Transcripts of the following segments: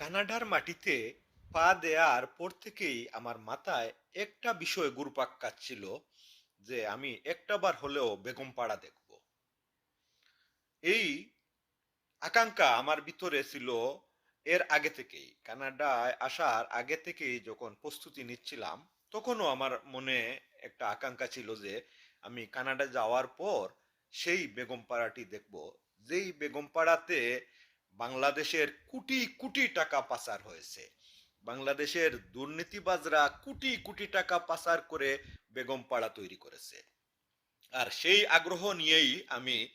কানাডার মাটিতে পা দেয়ার পর থেকেই আমার মাথায় একটা বিষয় ঘুরপাক কাচ্ছিল যে আমি একটাবার হলেও বেগমপাড়া দেখব। এই আকাঙ্ক্ষা আমার ভিতরে ছিল এর আগে থেকেই। কানাডায় আসার আগে থেকেই যখন প্রস্তুতি নিচ্ছিলাম, তখনও আমার মনে একটা আকাঙ্ক্ষা ছিল যে আমি কানাডা যাওয়ার পর সেই বেগমপাড়াটি দেখব। যেই বেগমপাড়াতে বাংলাদেশের কোটি কোটি টাকা পাচার হয়েছে। বাংলাদেশের দুর্নীতিবাজরা কোটি কোটি টাকা পাচার করে বেগমপাড়া তৈরি করেছে। আর সেই আগ্রহ নিয়েই আমি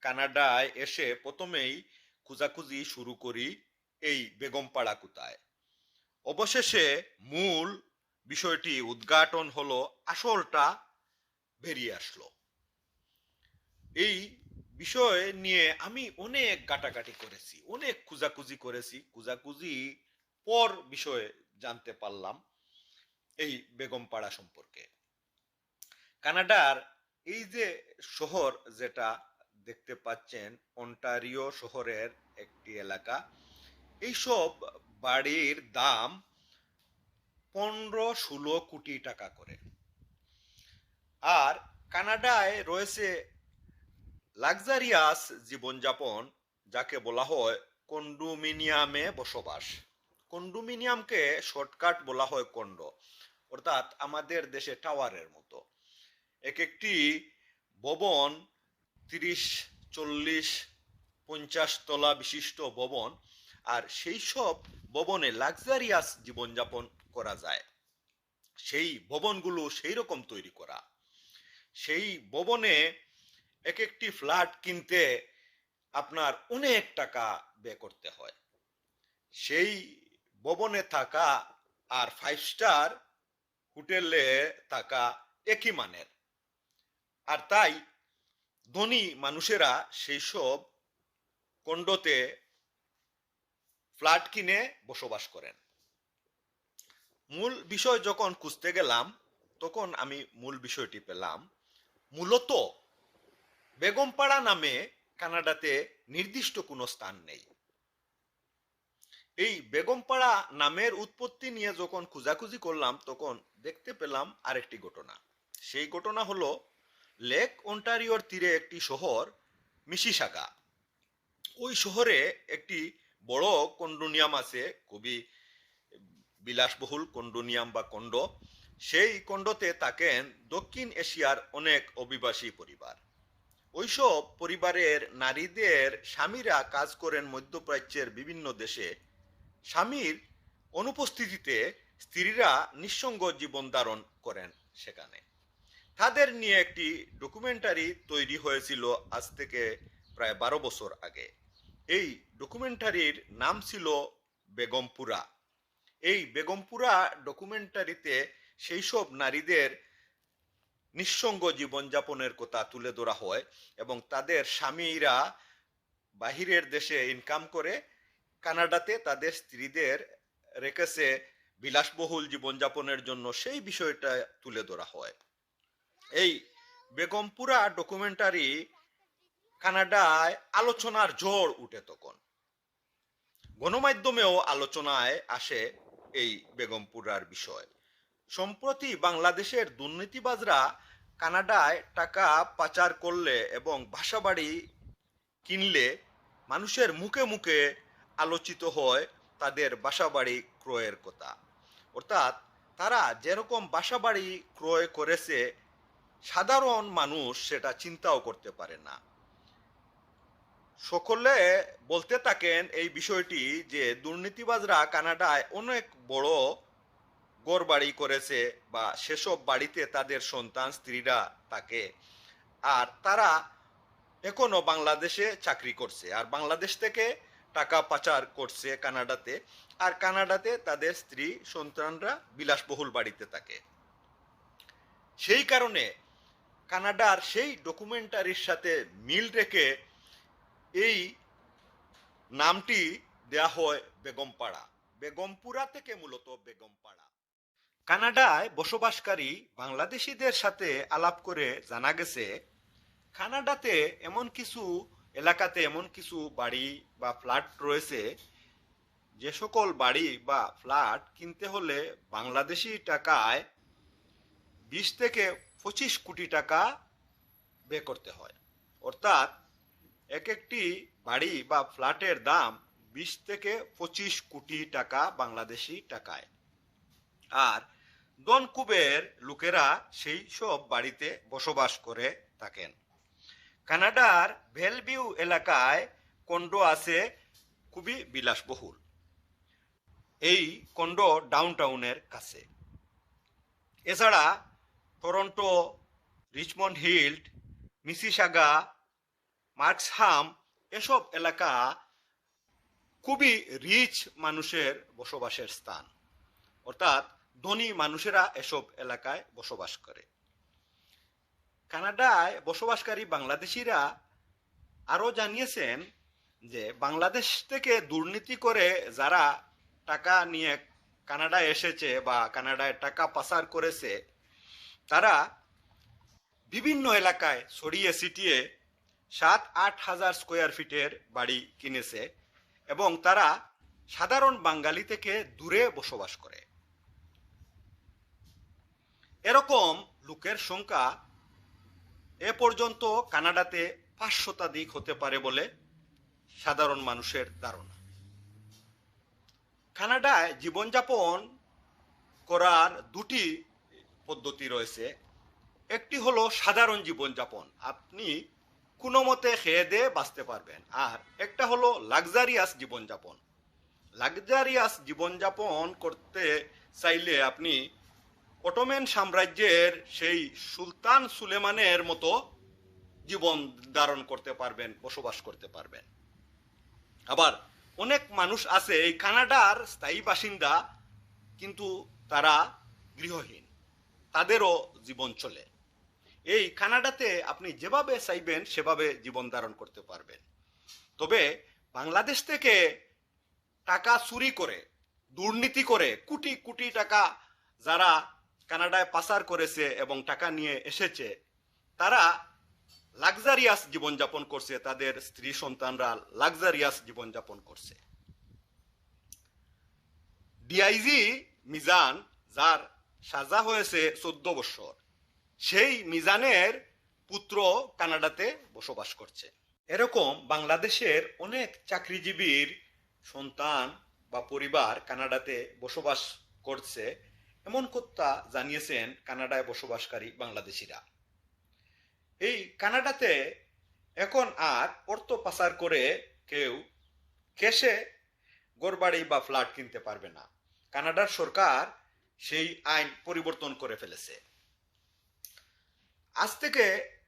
কানাডায় এসে প্রথমেই খোঁজাখুঁজি শুরু করি এই বেগমপাড়া কোথায়। অবশেষে মূল বিষয়টি উদ্ঘাটন হলো, আসলটা বেরিয়ে আসলো। এই বিষয় নিয়ে আমি অনেক কাটাকাটি করেছি, অনেক খুঁজাখুঁজি করেছি, খুঁজাখুঁজি পর বিষয়ে জানতে পারলাম এই বেগমপাড়া সম্পর্কে। কানাডার এই যে শহর যেটা দেখতে পাচ্ছেন, অন্টারিও শহরের একটি এলাকা, এইসব বাড়ির দাম পনেরো ষোলো কোটি টাকা করে। আর কানাডায় রয়েছে লাক্সারিয়াস জীবনযাপন যাকে বলা হয় কন্ডোমিনিয়ামে বসবাস। কন্ডোমিনিয়ামকে শর্টকাট বলা হয় কন্ড, অর্থাৎ আমাদের দেশে টাওয়ারের মতো। এক একটি ভবন তিরিশ, চল্লিশ, পঞ্চাশ তলা বিশিষ্ট ভবন, আর সেই সব ভবনে লাক্সারিয়াস জীবনযাপন করা যায়। সেই ভবনগুলো সেই রকম তৈরি করা। সেই ভবনে এক একটি ফ্ল্যাট কিনতে আপনার অনেক টাকা ব্যয় করতে হয়। সেই ভবনে থাকা আর ফাইভ স্টার হোটেলে থাকা একই মানের। আর তাই ধনী মানুষেরা সেই সব কন্ডোতে ফ্ল্যাট কিনে বসবাস করেন। মূল বিষয় যখন খুঁজতে গেলাম, তখন আমি মূল বিষয়টি পেলাম। মূলত বেগমপাড়া নামে কানাডাতে নির্দিষ্ট কোনো স্থান নেই। এই বেগমপাড়া নামের উৎপত্তি নিয়ে যখন খোঁজাখুঁজি করলাম, তখন দেখতে পেলাম আরেকটি ঘটনা। সেই ঘটনা হলো, লেক অন্টারিওর তীরে একটি শহর, মিশিসাগা। ওই শহরে একটি বড় কন্ডোনিয়াম আছে, খুবই বিলাসবহুল কন্ডোনিয়াম বা কন্ড। সেই কন্ডতে থাকেন দক্ষিণ এশিয়ার অনেক অভিবাসী পরিবার। ওইসব পরিবারের নারীদের স্বামীরা কাজ করেন মধ্যপ্রাচ্যের বিভিন্ন দেশে। স্বামীর অনুপস্থিতিতে স্ত্রীরা নিঃসঙ্গ জীবন ধারণ করেন সেখানে। তাদের নিয়ে একটি ডকুমেন্টারি তৈরি হয়েছিল আজ থেকে প্রায় বারো বছর আগে। এই ডকুমেন্টারির নাম ছিল বেগমপুরা। এই বেগমপুরা ডকুমেন্টারিতে সেই সব নারীদের নিঃসঙ্গ জীবনযাপনের কথা তুলে ধরা হয় এবং তাদের স্বামীরা বাহিরের দেশে ইনকাম করে কানাডাতে তাদের স্ত্রীদের রেখেছে বিলাসবহুল জীবনযাপনের জন্য, সেই বিষয়টা তুলে ধরা হয়। এই বেগমপুরা ডকুমেন্টারি কানাডায় আলোচনার ঝড় উঠে তখন। গণমাধ্যমেও আলোচনায় আসে এই বেগমপুরার বিষয়। সম্প্রতি বাংলাদেশের দুর্নীতিবাজরা কানাডায় টাকা পাচার করলে এবং বাসাবাড়ি কিনলে মানুষের মুখে মুখে আলোচিত হয় তাদের বাসাবাড়ি ক্রয়ের কথা। অর্থাৎ তারা যেরকম বাসাবাড়ি ক্রয় করেছে, সাধারণ মানুষ সেটা চিন্তাও করতে পারে না। সকলে বলতে থাকেন এই বিষয়টি যে দুর্নীতিবাজরা কানাডায় অনেক বড় গড় বাড়ি করেছে বা সেসব বাড়িতে তাদের সন্তান, স্ত্রীরা থাকে। আর তারা এখনও বাংলাদেশে চাকরি করছে। আর বাংলাদেশ থেকে টাকা পাচার করছে কানাডাতে। আর কানাডাতে তাদের স্ত্রী, সন্তানরা বিলাসবহুল বাড়িতে থাকে। সেই কারণে কানাডার সেই ডকুমেন্টারির সাথে মিল রেখে এই নামটি দেয়া হয় বেগমপাড়া। বেগমপুরা থেকে মূলত বেগমপাড়া। কানাডায় বসবাসকারী বাংলাদেশিদের সাথে আলাপ করে জানা গেছে, কানাডাতে এমন কিছু এলাকাতে এমন কিছু বাড়ি বা ফ্ল্যাট রয়েছে, যে সকল বাড়ি বা ফ্ল্যাট কিনতে হলে বাংলাদেশি টাকায় বিশ থেকে পঁচিশ কোটি টাকা ব্যয় করতে হয়। অর্থাৎ এক একটি বাড়ি বা ফ্ল্যাটের দাম বিশ থেকে পঁচিশ কোটি টাকা বাংলাদেশি টাকায়। আর দনকুবের লোকেরা সেই সব বাড়িতে বসবাস করে থাকেন। কানাডার ভেলভিউ এলাকায় কন্ডো আছে খুবই বিলাসবহুল। এই কন্ডো ডাউনটাউনের কাছে। এছাড়া Toronto, Richmond Hill, Mississauga, Markham এসব এলাকা খুবই রিচ মানুষের বসবাসের স্থান। অর্থাৎ ধনী মানুষেরা এসব এলাকায় বসবাস করে। কানাডায় বসবাসকারী বাংলাদেশিরা আরও জানিয়েছেন যে, বাংলাদেশ থেকে দুর্নীতি করে যারা টাকা নিয়ে কানাডায় এসেছে বা কানাডায় টাকা পাচার করেছে, তারা বিভিন্ন এলাকায় ছড়িয়ে ছিটিয়ে সাত আট হাজার স্কোয়ার ফিটের বাড়ি কিনেছে এবং তারা সাধারণ বাঙালি থেকে দূরে বসবাস করে। এরকম লোকের সংখ্যা এ পর্যন্ত কানাডাতে পাঁচ শতাধিক হতে পারে বলে সাধারণ মানুষের ধারণা। কানাডায় জীবনযাপন করার দুটি পদ্ধতি রয়েছে। একটি হলো সাধারণ জীবনযাপন। আপনি কোনো মতে খেয়ে দিয়ে বাঁচতে পারবেন। আর একটা হলো লাক্সারিয়াস জীবনযাপন। লাক্সারিয়াস জীবনযাপন করতে চাইলে আপনি অটোমেন সাম্রাজ্যের সেই সুলতান সুলেমানের মতো জীবন ধারণ করতে পারবেন, বসবাস করতে পারবেন। আবার অনেক মানুষ আছে, এই কানাডার স্থায়ী বাসিন্দা, কিন্তু তারা গৃহহীন। তাদেরও জীবন চলে। এই কানাডাতে আপনি যেভাবে চাইবেন, সেভাবে জীবন ধারণ করতে পারবেন। তবে বাংলাদেশ থেকে টাকা চুরি করে, দুর্নীতি করে, কোটি কোটি টাকা যারা কানাডায় পাচার করেছে এবং টাকা নিয়ে এসেছে। তারা লাক্সারিয়াস জীবনযাপন করছে, তাদের স্ত্রী সন্তানরা লাক্সারিয়াস জীবনযাপন করছে। ডিআইজি মিজান, যার সাজা হয়েছে চোদ্দ বছর, সেই মিজানের পুত্র কানাডাতে বসবাস করছে। এরকম বাংলাদেশের অনেক চাকরিজীবীর সন্তান বা পরিবার কানাডাতে বসবাস করছে। এমন কথা জানিয়েছেন কানাডায় বসবাসকারী বাংলাদেশিরা। এই কানাডাতে এখন আর অর্থ পাচার করে কেউ ক্যাশে গড়বাড়ি বা ফ্ল্যাট কিনতে পারবে না। কানাডার সরকার সেই আইন পরিবর্তন করে ফেলেছে। আজ থেকে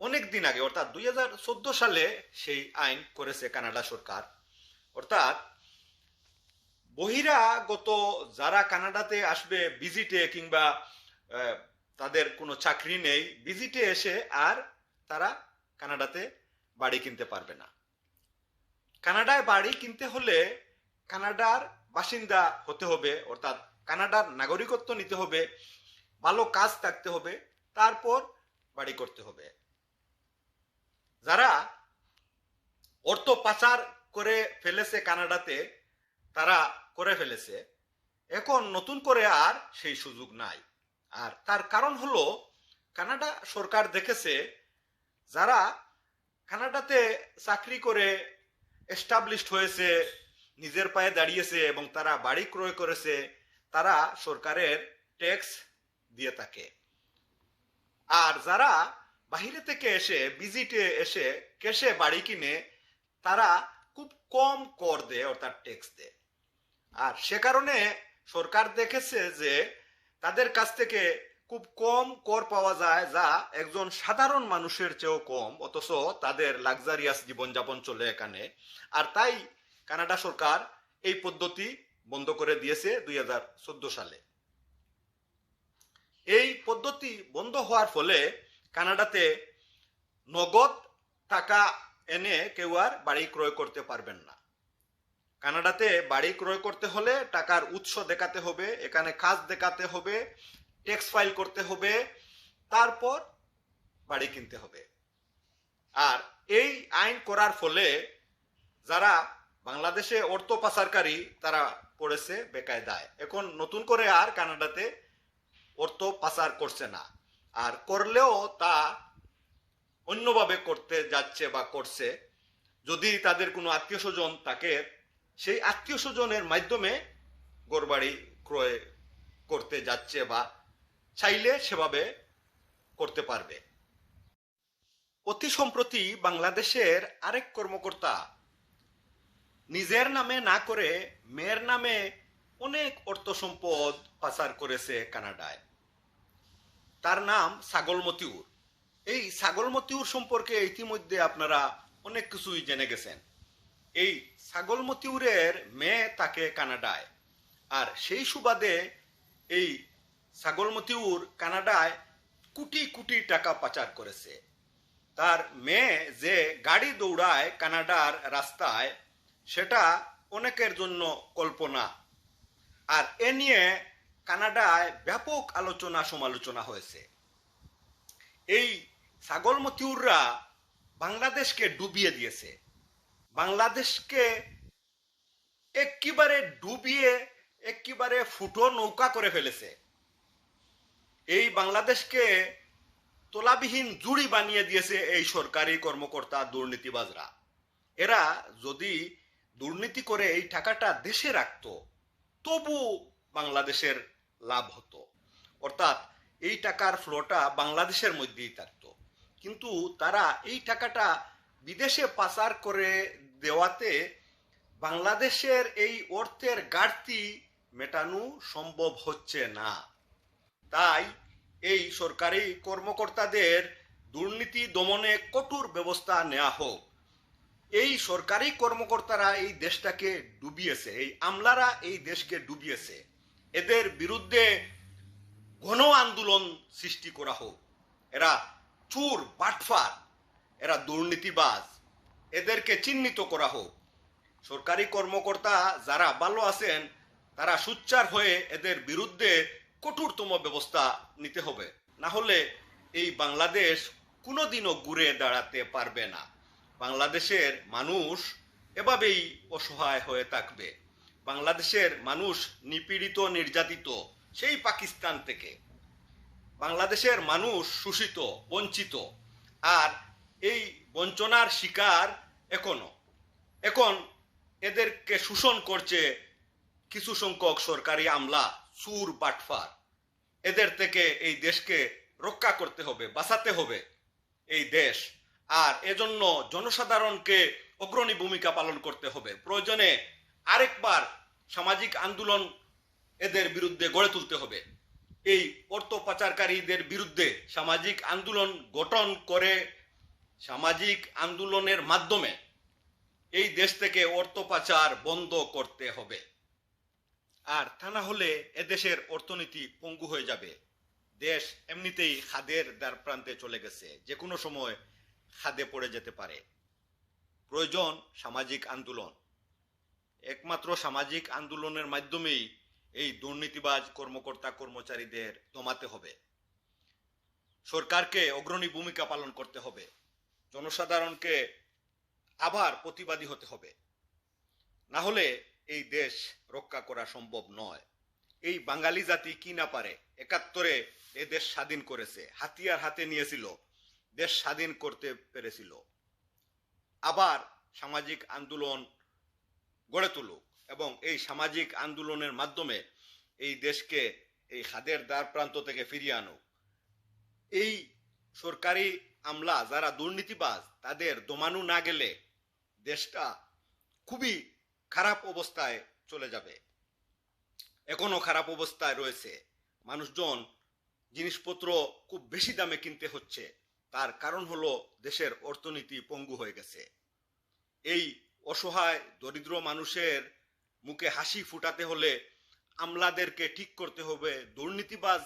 অনেক দিন আগে, অর্থাৎ দুই হাজার চোদ্দ সালে সেই আইন করেছে কানাডা সরকার। অর্থাৎ বহিরাগত যারা কানাডাতে আসবে, ভিজিটে কিংবা তাদের কোনো চাকরি নেই, ভিজিটে এসে আর তারা কানাডাতে বাড়ি কিনতে পারবে না। কানাডায় বাড়ি কিনতে হলে কানাডার বাসিন্দা হতে হবে, অর্থাৎ কানাডার নাগরিকত্ব নিতে হবে, ভালো কাজ থাকতে হবে, তারপর বাড়ি করতে হবে। যারা অর্থ পাচার করে ফেলেছে কানাডাতে তারা করে ফেলেছে। এখন নতুন করে আর সেই সুযোগ নাই। আর তার কারণ হলো, কানাডা সরকার দেখেছে যারা কানাডাতে চাকরি করে এস্টাবলিশড হয়েছে, নিজের পায়ে দাঁড়িয়েছে এবং তারা বাড়ি ক্রয় করেছে, তারা সরকারের ট্যাক্স দিয়ে থাকে। আর যারা বাহিরে থেকে এসে ভিজিটে এসে কেসে বাড়ি কিনে, তারা খুব কম কর দেয়, অর্থাৎ ট্যাক্স দেয়। আর সে কারণে সরকার দেখেছে যে তাদের কাছ থেকে খুব কম কর পাওয়া যায়, যা একজন সাধারণ মানুষের চেয়েও কম, অথচ তাদের লাক্সারিয়াস জীবনযাপন চলে এখানে। আর তাই কানাডা সরকার এই পদ্ধতি বন্ধ করে দিয়েছে দুই হাজার চোদ্দ সালে। এই পদ্ধতি বন্ধ হওয়ার ফলে কানাডাতে নগদ টাকা এনে কেউ আর বাড়ি ক্রয় করতে পারবেন না। কানাডাতে বাড়ি ক্রয় করতে হলে টাকার উৎস দেখাতে হবে, এখানে কাজ দেখাতে হবে ট্যাক্স ফাইল করতে হবে, তারপর বাড়ি কিনতে হবে। আর এই আইন করার ফলে যারা বাংলাদেশে অর্থ পাচারকারী, তারা পড়েছে বেকায়দায়। এখন নতুন করে আর কানাডাতে অর্থ পাচার করছে না। আর করলেও তা অন্যভাবে করতে যাচ্ছে বা করছে। যদি তাদের কোনো আত্মীয় স্বজন তাকে সেই আত্মীয় স্বজনের মাধ্যমে গড়বাড়ি ক্রয় করতে যাচ্ছে বা চাইলে সেভাবে করতে পারবে। অতি সম্প্রতি বাংলাদেশের আরেক কর্মকর্তা নিজের নামে না করে মেয়ের নামে অনেক অর্থ সম্পদ পাচার করেছে কানাডায়। তার নাম ছাগল মতিউর। এই ছাগল মতিউর সম্পর্কে ইতিমধ্যে আপনারা অনেক কিছুই জেনে গেছেন। এই ছাগল মতিউরের মেয়ে তাকে কানাডায়। আর সেই সুবাদে এই ছাগল মতিউর কানাডায় কোটি কোটি টাকা পাচার করেছে। তার মেয়ে যে গাড়ি দৌড়ায় কানাডার রাস্তায়, সেটা অনেকের জন্য কল্পনা। আর এ নিয়ে কানাডায় ব্যাপক আলোচনা সমালোচনা হয়েছে। এই ছাগল মতিউররা বাংলাদেশকে ডুবিয়ে দিয়েছে। বাংলাদেশকে একেবারে ডুবিয়ে, একেবারে ফুটো নৌকা করে ফেলেছে। এই বাংলাদেশকে তোলাবিহীন জুড়ি বানিয়ে দিয়েছে এই সরকারি কর্মকর্তা দুর্নীতিবাজরা। এরা যদি দুর্নীতি করে এই টাকাটা দেশে রাখতো, তবু বাংলাদেশের লাভ হতো। অর্থাৎ এই টাকার ফ্লোটা বাংলাদেশের মধ্যেই থাকতো। কিন্তু তারা এই টাকাটা বিদেশে পাচার করে দেওয়াতে বাংলাদেশের এই অর্থের ঘাটতি মেটানো সম্ভব হচ্ছে না। তাই এই সরকারি কর্মকর্তাদের দুর্নীতি দমনে কঠোর ব্যবস্থা নেওয়া হোক। এই সরকারি কর্মকর্তারা এই দেশটাকে ডুবিয়েছে, এই আমলারা এই দেশকে ডুবিয়েছে। এদের বিরুদ্ধে গণ আন্দোলন সৃষ্টি করা হোক। এরা চুর, বাটফার, এরা দুর্নীতিবাজ। এদেরকে চিহ্নিত করা হোক। সরকারি কর্মকর্তা যারা ভালো আছেন, তারা সুচ্চার হয়ে এদের বিরুদ্ধে কঠোরতম ব্যবস্থা নিতে হবে। না হলে এই বাংলাদেশ কোনোদিনও ঘুরে দাঁড়াতে পারবে না। বাংলাদেশের মানুষ এভাবেই অসহায় হয়ে থাকবে। বাংলাদেশের মানুষ নিপীড়িত, নির্যাতিত, সেই পাকিস্তান থেকে। বাংলাদেশের মানুষ শোষিত, বঞ্চিত। আর এই বঞ্চনার শিকার এখনও। এখন এদেরকে শোষণ করছে কিছু সংখ্যক সরকারি আমলা সুর বাটফার। এদের থেকে এই দেশকে রক্ষা করতে হবে, বাঁচাতে হবে এই দেশ। আর এজন্য জনসাধারণকে অগ্রণী ভূমিকা পালন করতে হবে। প্রয়োজনে আরেকবার সামাজিক আন্দোলন এদের বিরুদ্ধে গড়ে তুলতে হবে। এই অর্থ পাচারকারীদের বিরুদ্ধে সামাজিক আন্দোলন গঠন করে সামাজিক আন্দোলনের মাধ্যমে এই দেশ থেকে অর্থ পাচার বন্ধ করতে হবে। আর তা না হলে এদেশের অর্থনীতি পঙ্গু হয়ে যাবে। দেশ এমনিতেই খাদের দ্বার প্রান্তে চলে গেছে। যে কোনো সময় খাদে পড়ে যেতে পারে। প্রয়োজন সামাজিক আন্দোলন। একমাত্র সামাজিক আন্দোলনের মাধ্যমেই এই দুর্নীতিবাজ কর্মকর্তা কর্মচারীদের দমাতে হবে। সরকারকে অগ্রণী ভূমিকা পালন করতে হবে। জনসাধারণকে আবার প্রতিবাদী হতে হবে। না হলে এই দেশ রক্ষা করা সম্ভব নয়। এই বাঙালি জাতি কি না পারে, একাত্তরে এ দেশ স্বাধীন করেছে, হাতিয়ার হাতে নিয়েছিল, দেশ স্বাধীন করতে পেরেছিল। আবার সামাজিক আন্দোলন গড়ে তুলুক এবং এই সামাজিক আন্দোলনের মাধ্যমে এই দেশকে এই হাদের দ্বার প্রান্ত থেকে ফিরিয়ে আনুক। এই সরকারি আমলা যারা দুর্নীতিবাজ, তাদের দমানো না গেলে দেশটা খুবই খারাপ অবস্থায় চলে যাবে। এখনও খারাপ অবস্থায় রয়েছে। মানুষজন জিনিসপত্র খুব বেশি দামে কিনতে হচ্ছে। তার কারণ হলো দেশের অর্থনীতি পঙ্গু হয়ে গেছে। এই অসহায়, দরিদ্র মানুষের মুখে হাসি ফুটাতে হলে আমলাদেরকে ঠিক করতে হবে। দুর্নীতিবাজ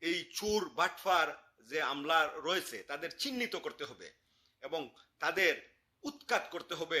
এই চোর, বাটফার যে আমলা রয়েছে, তাদের চিহ্নিত করতে হবে এবং তাদের উৎখাত করতে হবে।